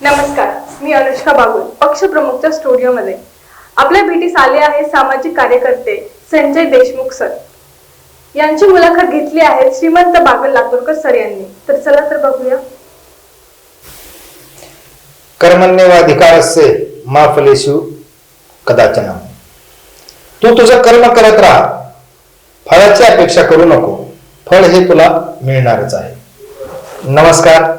नमस्कार मी अनुष्का बागुल पक्षप्रमुखच्या स्टुडिओमध्ये. आपल्या भेटीस आले आहे सामाजिक कार्यकर्ते संजय देशमुख सर. यांची मुलाखत घेतली आहे श्रीमंत बागल लातूरकर सर यांनी. तर चला तर बघूया. कर्मण्यवाधिकारस्य मा फलेषु कदाचन तू तुझं कर्म करत राहा. फळाची अपेक्षा करू नको. फळ हे तुला मिळणारच आहे. नमस्कार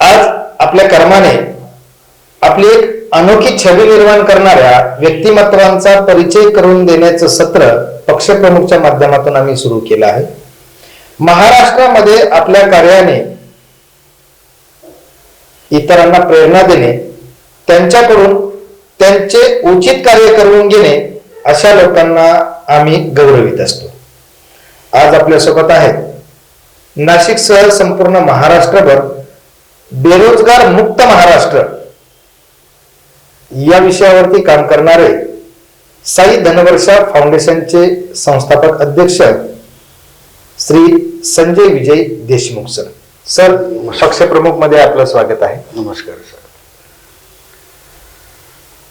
आज आपल्या कर्माने आपली एक अनोखी छबी निर्माण करणाऱ्या व्यक्तिमत्वांचा परिचय करून देण्याचं सत्र पक्षप्रमुखच्या माध्यमातून आम्ही सुरू केलं आहे. महाराष्ट्रामध्ये आपल्या कार्याने इतरांना प्रेरणा देणे त्यांच्याकडून त्यांचे उचित कार्य करून घेणे अशा लोकांना आम्ही गौरवित असतो. आज आपल्यासोबत आहेत नाशिकसह संपूर्ण महाराष्ट्रभर बेरोजगार मुक्त महाराष्ट्र. या विषयावरती काम करणारे साई धनवर्षा फाउंडेशनचे संस्थापक अध्यक्ष श्री संजय विजय देशमुख सर. सर पक्षप्रमुखमध्ये आपलं स्वागत आहे. नमस्कार सर.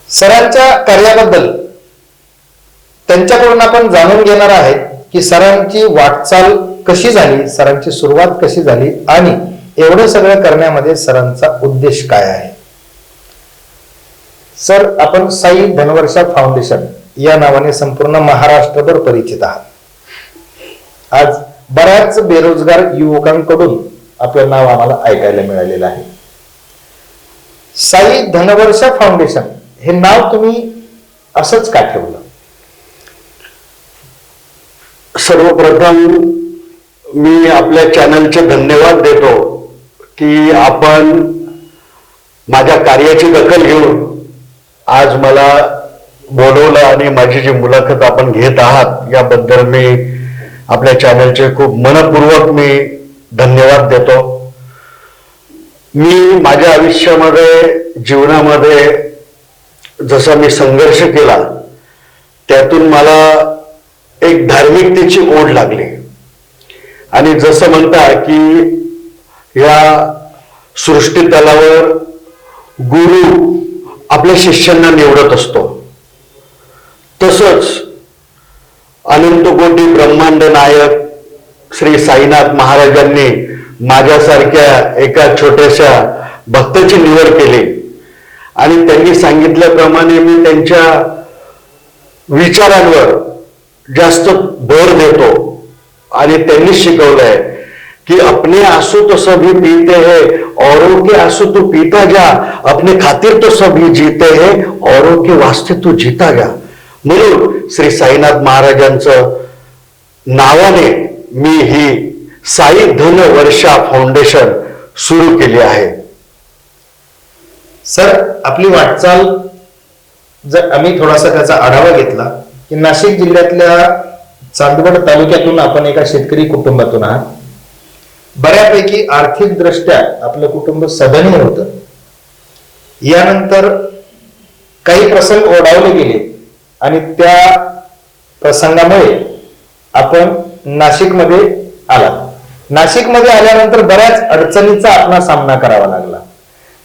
सरांच्या कार्याबद्दल त्यांच्याकडून आपण जाणून घेणार आहे की सरांची वाटचाल कशी झाली सरांची सुरुवात कशी झाली आणि एवढं सगळं करण्यामध्ये सरांचा उद्देश काय आहे? सर आपण साई धनवर्षा फाउंडेशन या नावाने संपूर्ण महाराष्ट्रभर परिचित आहात. आज बऱ्याच बेरोजगार युवकांकडून आपलं नाव आम्हाला ऐकायला मिळालेलं आहे. साई धनवर्षा फाउंडेशन हे नाव तुम्ही असंच का ठेवलं? सर्वप्रथम मी आपल्या चॅनलचे धन्यवाद देतो. की आपण माझ्या कार्याची दखल घेऊन आज मला बोलवलं आणि माझी जी मुलाखत आपण घेत आहात याबद्दल मी आपल्या चॅनलचे खूप मनपूर्वक मी धन्यवाद देतो. मी माझ्या आयुष्यामध्ये जीवनामध्ये जसा मी संघर्ष केला त्यातून मला एक धार्मिकतेची ओढ लागली. आणि जसं म्हणता की या सृष्टी तलावर गुरु आपल्या शिष्यांना निवडत असतो. तसंच अनंत कोटी ब्रह्मांड नायक श्री साईनाथ महाराजांनी माझ्यासारख्या एका छोट्याशा भक्ताची निवड केली. आणि त्यांनी सांगितल्याप्रमाणे मी त्यांच्या विचारांवर जास्त भर देतो. आणि त्यांनी शिकवलंय कि अपने आंसू तो सभी पीते हैं औरों के आंसू तो पीता जा। अपने खातिर तो सभी जीते हैं औरों के वास्ते तू जीता जा। म्हणून श्री साईनाथ महाराजांचं नावाने मी ही साई धन वर्षा फाउंडेशन सुरू केली आहे. सर आपली वाटचाल जर आम्ही थोडासा त्याचा आढावा घेतला की नाशिक जिल्ह्यातल्या चांदवड तालुक्यातून आपण एका शेतकरी कुटुंबातून आहात. बऱ्यापैकी आर्थिक दृष्ट्या आपलं कुटुंब सदनीय होतं. यानंतर काही प्रसंग ओढावले गेले आणि त्या प्रसंगामुळे आपण नाशिकमध्ये आला. नाशिकमध्ये आल्यानंतर बऱ्याच अडचणीचा आपला सामना करावा लागला.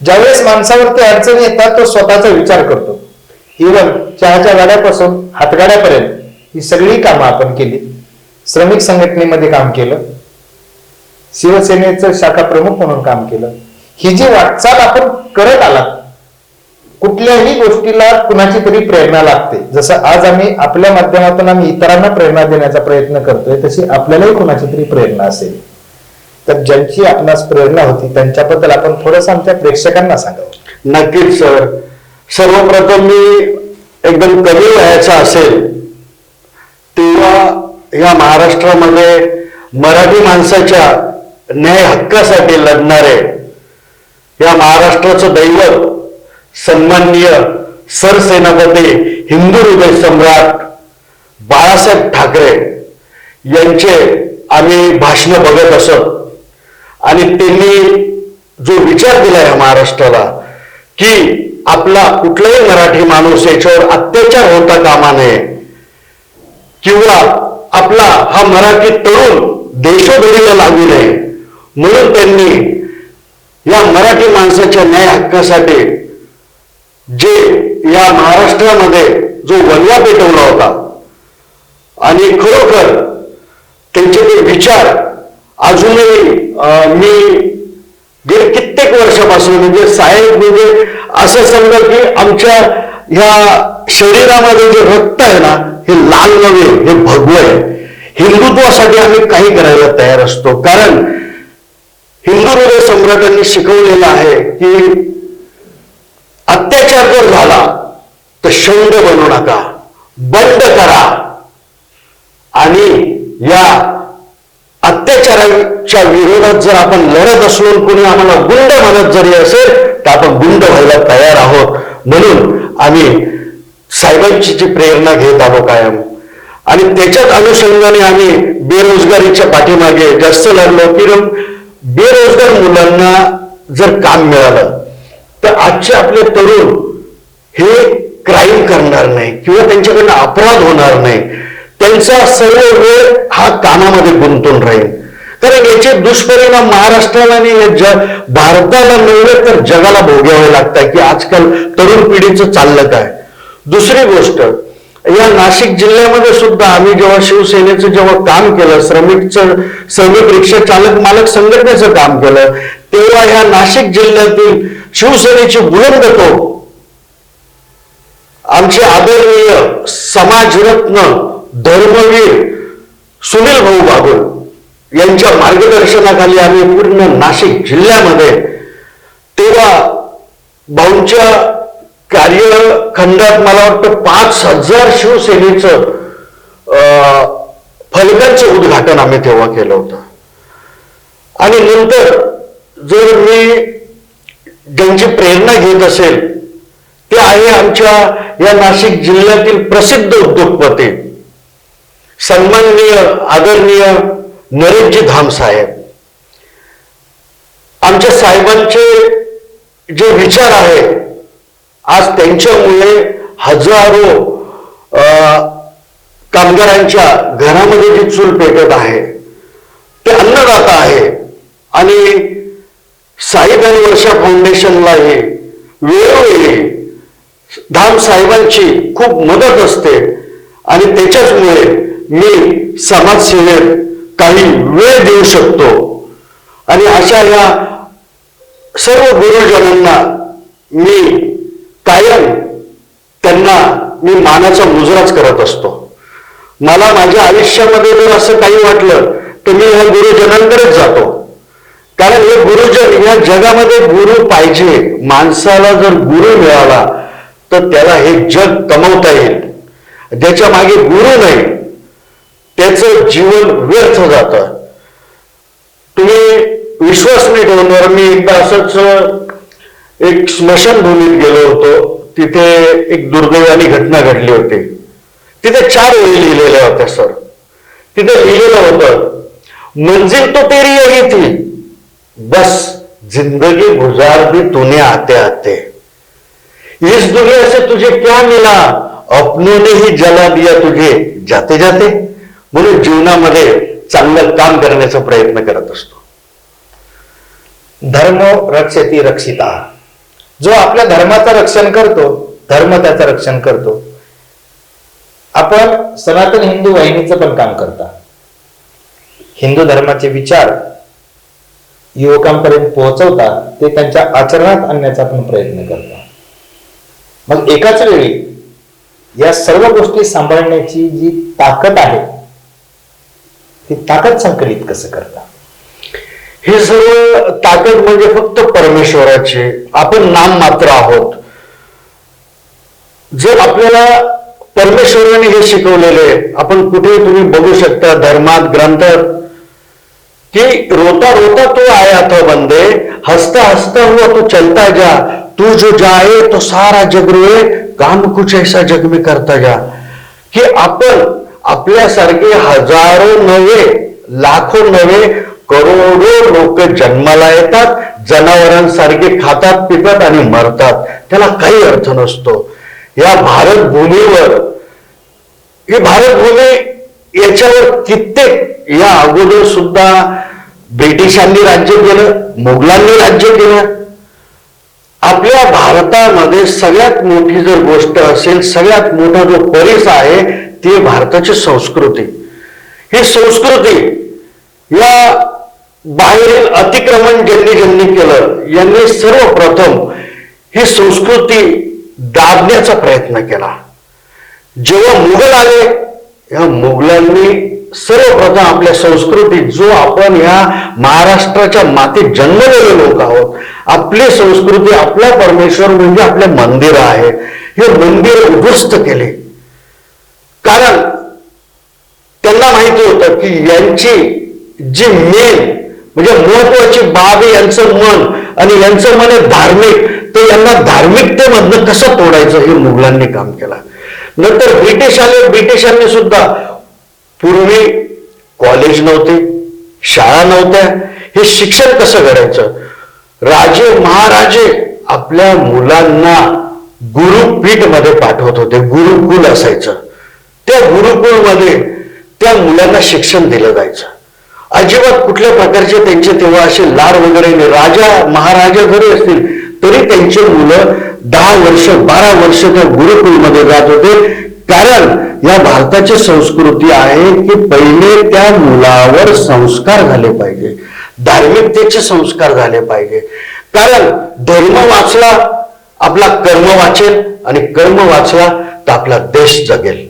ज्यावेळेस माणसावरती अडचणी येतात तो स्वतःचा विचार करतो. इव्हन चहाच्या गाड्यापासून हातगाड्यापर्यंत ही सगळी कामं आपण केली. श्रमिक संघटनेमध्ये काम केलं. शिवसेनेचं शाखा प्रमुख म्हणून काम केलं. ही जी वाटचाल आपण करत आलात कुठल्याही गोष्टीला कुणाची तरी प्रेरणा लागते. जसं आज आम्ही आपल्या माध्यमातून आम्ही इतरांना प्रेरणा देण्याचा प्रयत्न करतोय तशी आपल्यालाही कुणाची तरी प्रेरणा असेल. तर ज्यांची आपणास प्रेरणा होती त्यांच्याबद्दल आपण थोडंसं आमच्या प्रेक्षकांना सांगावं. नक्कीच सर. सर्वप्रथम मी एकदम कमी वयाचा असेल तेव्हा या महाराष्ट्रामध्ये मराठी माणसाच्या न्याय हक्कासाठी लढणारे या महाराष्ट्राचं दैवत सन्माननीय सरसेनापती हिंदू हृदय सम्राट बाळासाहेब ठाकरे यांचे आम्ही भाषण बघत असत. आणि त्यांनी जो विचार दिला या महाराष्ट्राला की आपला कुठलाही मराठी माणूस याच्यावर अत्याचार होता कामा नये किंवा आपला हा मराठी तरुण देशोधडीला लागू नये म्हणून त्यांनी या मराठी माणसाच्या न्याय हक्कासाठी जे या महाराष्ट्रामध्ये जो वनवा पेटवला होता आणि खरोखर त्यांचे ते विचार अजूनही अं, मी गेले कित्येक वर्षापासून म्हणजे साहेब म्हणजे असं समजा की आमच्या ह्या शरीरामध्ये जे रक्त आहे ना हे लाल नव्हे हे भगव आहे. हिंदुत्वासाठी आम्ही काही करायला तयार असतो. कारण हिंदू हृदय सम्राटांनी शिकवलेलं आहे की अत्याचार जर झाला तर शौंड बनू नका बंद करा. आणि या अत्याचाराच्या विरोधात जर आपण लढत असलो कोणी आम्हाला गुंड म्हणत जरी असेल तर आपण गुंड व्हायला तयार आहोत. म्हणून आम्ही साहेबांची जी प्रेरणा घेत आहोत कायम. आणि त्याच्याच अनुषंगाने आम्ही बेरोजगारीच्या पाठीमागे जास्त लढलो. की बेरोजगार मुलांना जर काम मिळालं तर आजचे आपले तरुण हे क्राईम करणार नाही किंवा त्यांच्याकडनं अपराध होणार नाही. त्यांचा सर्व वेळ हा कामामध्ये गुंतून राहील. कारण याचे दुष्परिणाम महाराष्ट्राला आणि जग भारताला नव्हे तर जगाला भोगावे लागतात की आजकाल तरुण पिढीचं चाललं काय. दुसरी गोष्ट या नाशिक जिल्ह्यामध्ये सुद्धा आम्ही जेव्हा शिवसेनेचं जेव्हा काम केलं श्रमिकचं श्रमिक रिक्षा चालक मालक संघटनेचं काम केलं तेव्हा ह्या नाशिक जिल्ह्यातील शिवसेनेची बुलंद तो आमचे आदरणीय समाजरत्न धर्मवीर सुनील भाऊ बागुल यांच्या मार्गदर्शनाखाली आम्ही पूर्ण नाशिक जिल्ह्यामध्ये तेव्हा भाऊंच्या खंडात मला वाटतं पाच हजार शिवसेनेचं अं, फलकांचं उद्घाटन आम्ही तेव्हा केलं होतं. आणि नंतर जर मी ज्यांची प्रेरणा घेत असेल ते आहे आमच्या या नाशिक जिल्ह्यातील प्रसिद्ध उद्योगपती सन्माननीय आदरणीय नरेशजी धाम साहेब. आमच्या साहेबांचे जे विचार आहेत आज त्यांच्यामुळे हजारो कामगारांच्या घरामध्ये जी चूल पेटत आहे ते अन्नदाता आहे. आणि साई वर्षा फाउंडेशनलाही वेळोवेळी धाम साहेबांची खूप मदत असते. आणि त्याच्याचमुळे मी समाजसेवेत काही वेळ देऊ शकतो. आणि अशा या सर्व गुरुजनांना मी कायम त्यांना मी मानाचा मुजराच करत असतो. मला माझ्या आयुष्यामध्ये जर असं काही वाटलं तर मी ह्या गुरुजनांकडेच जातो. कारण हे गुरुजन या जगामध्ये गुरु पाहिजे. माणसाला जर गुरु मिळाला तर त्याला हे जग कमवता येईल. ज्याच्या मागे गुरु नाही. त्याचं जीवन व्यर्थ जातं. तुम्ही विश्वास नाही ठेवणार मी एकदा असंच एक स्मशानभूमीत गेलो होतो. तिथे एक दुर्दैवानी घटना घडली होती. तिथे चार ओळी लिहिलेल्या होत्या सर. तिथे लिहिलेलं होतं मंजिल तो तेरी यही थी. बस जिंदगी गुजार दी तूने आते आते. इस दुनिया से तुझे क्या मिला? अपनों ने ही जला दिया तुझे. जाते जाते म्हणून जीवनामध्ये चांगलं काम करण्याचा प्रयत्न करत असतो. धर्म रक्षती रक्षिता. जो आपल्या धर्माचं रक्षण करतो धर्म त्याचं रक्षण करतो. आपण सनातन हिंदू वाहिनीचं पण काम करता. हिंदू धर्माचे विचार युवकांपर्यंत पोहोचवता ते त्यांच्या आचरणात आणण्याचा पण प्रयत्न करता. मग एकाच वेळी या सर्व गोष्टी सांभाळण्याची जी ताकद आहे ती ताकद संकलित कसं करतात हे सर्व ताकद म्हणजे फक्त परमेश्वराची. आपण नाम मात्र आहोत. जर आपल्याला परमेश्वराने हे शिकवलेले आपण कुठे तुम्ही बघू शकता धर्मात ग्रंथात की रोता रोता तो आया था बंदे हसता हसता हुआ तो चलता जा तू जो जाए तो सारा जग रोए काम कुछ ऐसा जग में करता जा. की आपण आपल्यासारखे हजारो नव्हे लाखो नव्हे करोडो लोक जन्माला येतात जनावरांसारखे खातात पितात आणि मरतात. त्याला काही अर्थ नसतो. या भारत भूमीवर ही भारत भूमी याच्यावर कित्येक या अगोदर सुद्धा ब्रिटिशांनी राज्य केलं मुघलांनी राज्य केलं. आपल्या भारतामध्ये सगळ्यात मोठी जर गोष्ट असेल सगळ्यात मोठा जो परिस आहे ती भारताची संस्कृती. ही संस्कृती या बाहेरील अतिक्रमण ज्यांनी ज्यांनी केलं यांनी सर्वप्रथम ही संस्कृती दाबण्याचा प्रयत्न केला. जेव्हा मुघल आले या मुघलांनी सर्वप्रथम आपल्या संस्कृतीत जो आपण या महाराष्ट्राच्या मातीत जन्मलेले लोक आहोत आपली संस्कृती आपला परमेश्वर म्हणजे आपले मंदिर आहे. हे मंदिर उद्ध्वस्त केले. कारण त्यांना माहिती होतं की यांची जी मेन म्हणजे महत्वाची बाब आहे यांचं मन आणि यांचं मन आहे धार्मिक. तर यांना धार्मिकतेमधनं कसं तोडायचं हे मुघलांनी काम केलं. नंतर ब्रिटिश आले ब्रिटिशांनी सुद्धा पूर्वी कॉलेज नव्हते शाळा नव्हत्या. हे शिक्षण कसं करायचं? राजे महाराजे आपल्या मुलांना गुरुपीठमध्ये पाठवत होते गुरुकुल असायचं. त्या गुरुकुलमध्ये त्या मुलांना शिक्षण दिलं जायचं. अजिबात कुठल्या प्रकारचे त्यांचे तेव्हा असे लाड वगैरे नाही. राजा महाराजा जरी असतील तरी त्यांचे मुलं दहा वर्ष बारा वर्ष त्या गुरुकुलमध्ये जात होते. कारण या भारताची संस्कृती आहे की पहिले त्या मुलावर संस्कार झाले पाहिजे. धार्मिकतेचे संस्कार झाले पाहिजे. कारण धर्म वाचला आपला कर्म वाचेल आणि कर्म वाचला तर आपला देश जगेल.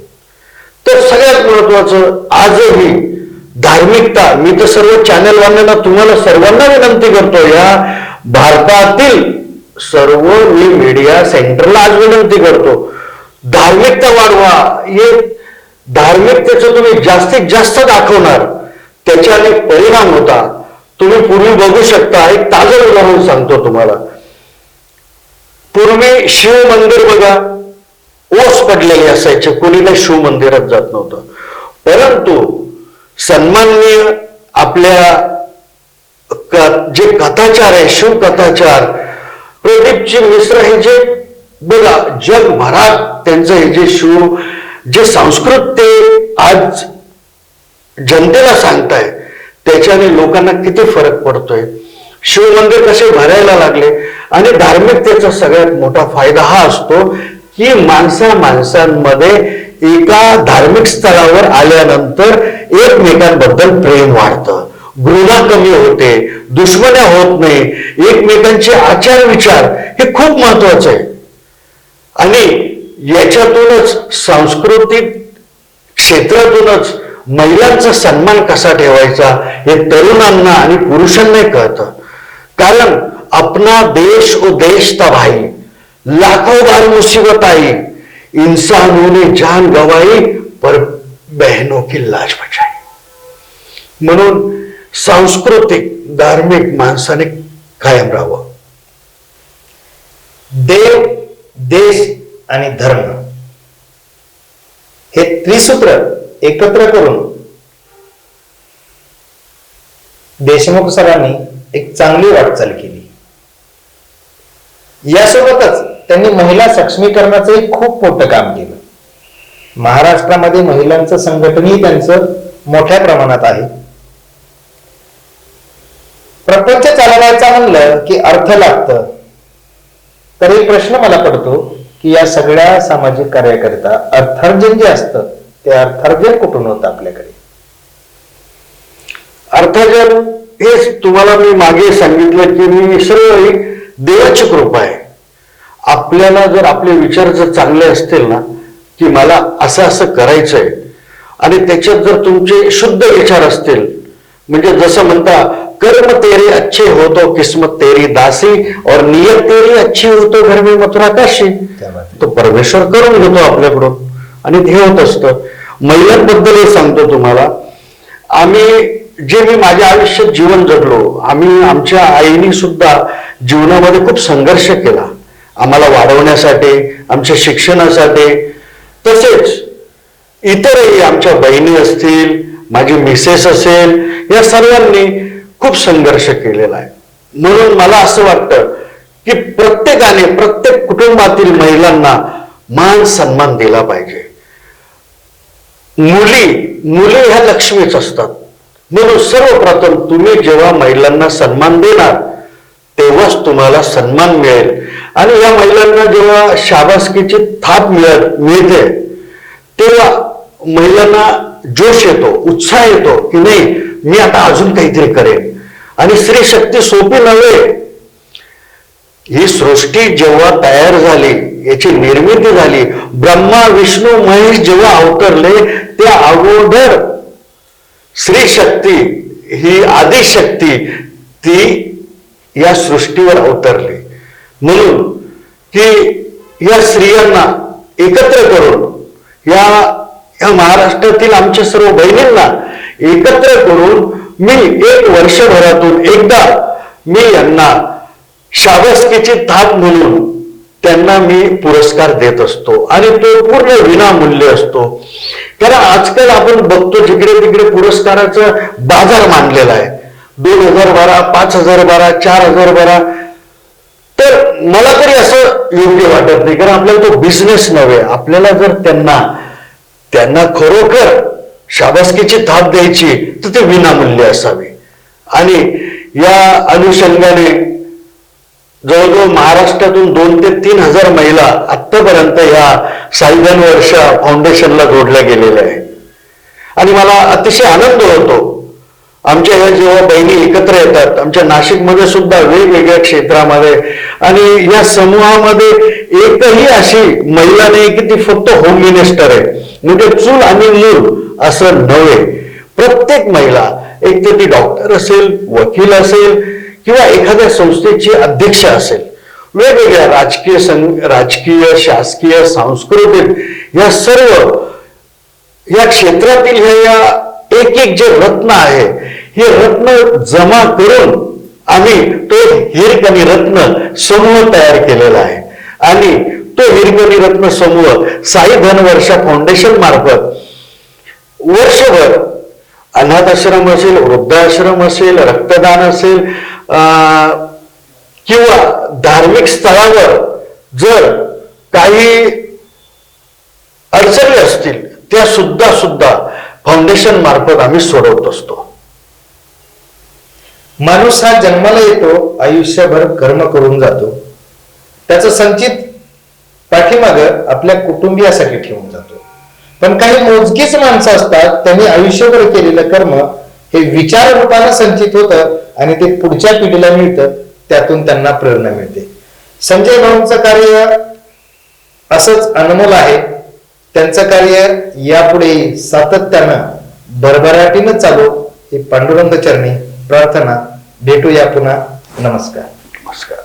तर सगळ्यात महत्वाचं आजही धार्मिकता. मी तर सर्व चॅनलवाल्यांना तुम्हाला सर्वांना विनंती करतो या भारतातील सर्व मी मीडिया सेंटरला आज विनंती करतो. धार्मिकता वाढवा. हे धार्मिकतेचं तुम्ही जास्तीत जास्त दाखवणार. त्याच्याने परिणाम होता तुम्ही पूर्वी बघू शकता. एक ताजं उदाहरण सांगतो तुम्हाला. पूर्वी शिव मंदिर बघा. ओस पडलेले असायचे. कोणीला शिव मंदिरात जात नव्हतं. परंतु सन्माननीय आपल्या क- जे कथाचार आहे शिव कथाचार प्रदीपजी मिश्र हे जे बघा जगभरात त्यांचं हे जे शिव जे संस्कृत ते आज जनतेला सांगताय त्याच्याने लोकांना किती फरक पडतोय. शिवमंदिर कसे भरायला लागले आणि धार्मिकतेचा सगळ्यात मोठा फायदा हा असतो की माणसा माणसांमध्ये एका धार्मिक स्थळावर आल्यानंतर एकमेकांबद्दल प्रेम वाढतं. घृणा कमी होते दुश्मन्या होत नाही एकमेकांचे आचार विचार हे खूप महत्वाचं आहे. आणि याच्यातूनच सांस्कृतिक क्षेत्रातूनच महिलांचा सन्मान कसा ठेवायचा हे तरुणांना आणि पुरुषांनाही कळतं. कारण अपना देश ओ देश तबाही लाखो बार मुसीबत आई इंसानों ने जान गवाई पर बहनों की लाज बचाई. म्हणून सांस्कृतिक धार्मिक माणसाने कायम राहावं. देव देश आणि धर्म हे त्रिसूत्र एकत्र करून देशमुख सरांनी एक चांगली वाटचाल केली. यासोबतच त्यांनी महिला सक्षमीकरणाचं एक खूप मोठं काम केलं. महाराष्ट्रामध्ये महिलांचं संघटनही त्यांचं मोठ्या प्रमाणात आहे. प्रपंच चालवायचा म्हणलं की अर्थ लागतं. तर एक प्रश्न मला पडतो की या सगळ्या सामाजिक कार्याकरिता अर्थार्जन जे असतं ते अर्थार्जन कुठून होतं आपल्याकडे? अर्थार्जन हेच तुम्हाला मी मागे सांगितलं की मी सर्व एक देवाची कृपा आहे. आपल्याला जर आपले विचार जर चांगले असतील ना की मला असं असं करायचंय आणि त्याच्यात जर तुमचे शुद्ध विचार असतील म्हणजे जसं म्हणता कर्म तेरे अच्छे हो तो किस्मत तेरी दासी और नियत तेरी अच्छी हो तो घर में मथुरा काशी. आहे. तो परमेश्वर करून घेतो आपल्याकडून आणि ते होत असतं. महिलांबद्दल हे सांगतो तुम्हाला. आम्ही जे मी माझ्या आयुष्यात जीवन जगलो आम्ही आमच्या आईने सुद्धा जीवनामध्ये खूप संघर्ष केला. आम्हाला वाढवण्यासाठी आमच्या शिक्षणासाठी. तसेच इतरही आमच्या बहिणी असतील माझी मिसेस असेल या सर्वांनी खूप संघर्ष केलेला आहे. म्हणून मला असं वाटतं की प्रत्येकाने प्रत्येक कुटुंबातील महिलांना मान सन्मान दिला पाहिजे. मुली मुली ह्या लक्ष्मीच असतात. म्हणून सर्वप्रथम तुम्ही जेव्हा महिलांना सन्मान देणार तेव्हाच तुम्हाला सन्मान मिळेल. आणि या महिलांना जेव्हा शाबासकीची थाप मिळत मिळते तेव्हा महिलांना जोश येतो उत्साह येतो की नाही मी आता अजून काहीतरी करेन. आणि स्त्री शक्ती सोपी नव्हे. ही सृष्टी जेव्हा तयार झाली याची निर्मिती झाली ब्रह्मा विष्णू महेश जेव्हा अवतरले त्या अगोदर स्त्री शक्ती ही आदिशक्ती ती या सृष्टीवर अवतरले. म्हणून की या स्त्रियांना एकत्र करून या या महाराष्ट्रातील आमच्या सर्व बहिणींना एकत्र करून मी एक वर्षभरातून एकदा मी यांना शाबस्कीची थाप म्हणून त्यांना मी पुरस्कार देत असतो. आणि तो पूर्ण विनामूल्य असतो. कारण आजकाल आपण बघतो जिकडे तिकडे पुरस्काराचा बाजार मांडलेला आहे. दोन हजार बारा पाच हजार बारा चार हजार बारा. तर मला तरी असं योग्य वाटत नाही कारण आपल्याला तो बिझनेस नव्हे. आपल्याला जर त्यांना त्यांना खरोखर शाबासकीची थाप द्यायची तर ते विनामूल्य असावे. आणि या अनुषंगाने जवळजवळ महाराष्ट्रातून दोन ते तीन हजार महिला आतापर्यंत या साईधन वर्ष फाउंडेशनला जोडल्या गेलेल्या आहे आणि मला अतिशय आनंद होतो आमच्या ह्या जेव्हा बहिणी एकत्र येतात आमच्या नाशिकमध्ये सुद्धा वेगवेगळ्या क्षेत्रामध्ये आणि या समूहामध्ये एकही अशी महिला नाही की ती फक्त होम मिनिस्टर आहे. म्हणजे चूल आणि मूल असं नव्हे. प्रत्येक महिला एक तर ती डॉक्टर असेल वकील असेल किंवा एखाद्या संस्थेची अध्यक्ष असेल. वेगवेगळ्या राजकीय संघ राजकीय शासकीय सांस्कृतिक या सर्व या क्षेत्रातील ह्या या एक एक जे रत्न आहे हे रत्न जमा करून आम्ही तो हिरकणी रत्न समूह तयार केलेला आहे. आणि तो हिरकणी रत्न समूह साई धनवर्षा फाउंडेशन मार्फत वर्षभर अनाथ आश्रम असेल वृद्धाश्रम असेल रक्तदान असेल अं, किंवा धार्मिक स्थळावर जर काही अडचणी असतील त्या सुद्धा सुद्धा फाउंडेशन मार्फत आम्ही सोडवत असतो. माणूस हा जन्माला येतो आयुष्यभर कर्म करून जातो. त्याचं संचित पाठीमाग आपल्या कुटुंबियासाठी ठेवून जातो. पण काही मोजकीच माणसं असतात त्यांनी आयुष्यभर केलेलं कर्म हे विचार रूपानं संचित होतं आणि ते पुढच्या पिढीला मिळतं त्यातून त्यांना प्रेरणा मिळते. संजय भाऊंचं कार्य असंच अनमोल आहे. त्यांचं कार्य यापुढे सातत्यानं भरभराटीनं चालू. ही पांडुरंग चरणी प्रार्थना. भेटूया पुन्हा. नमस्कार. नमस्कार.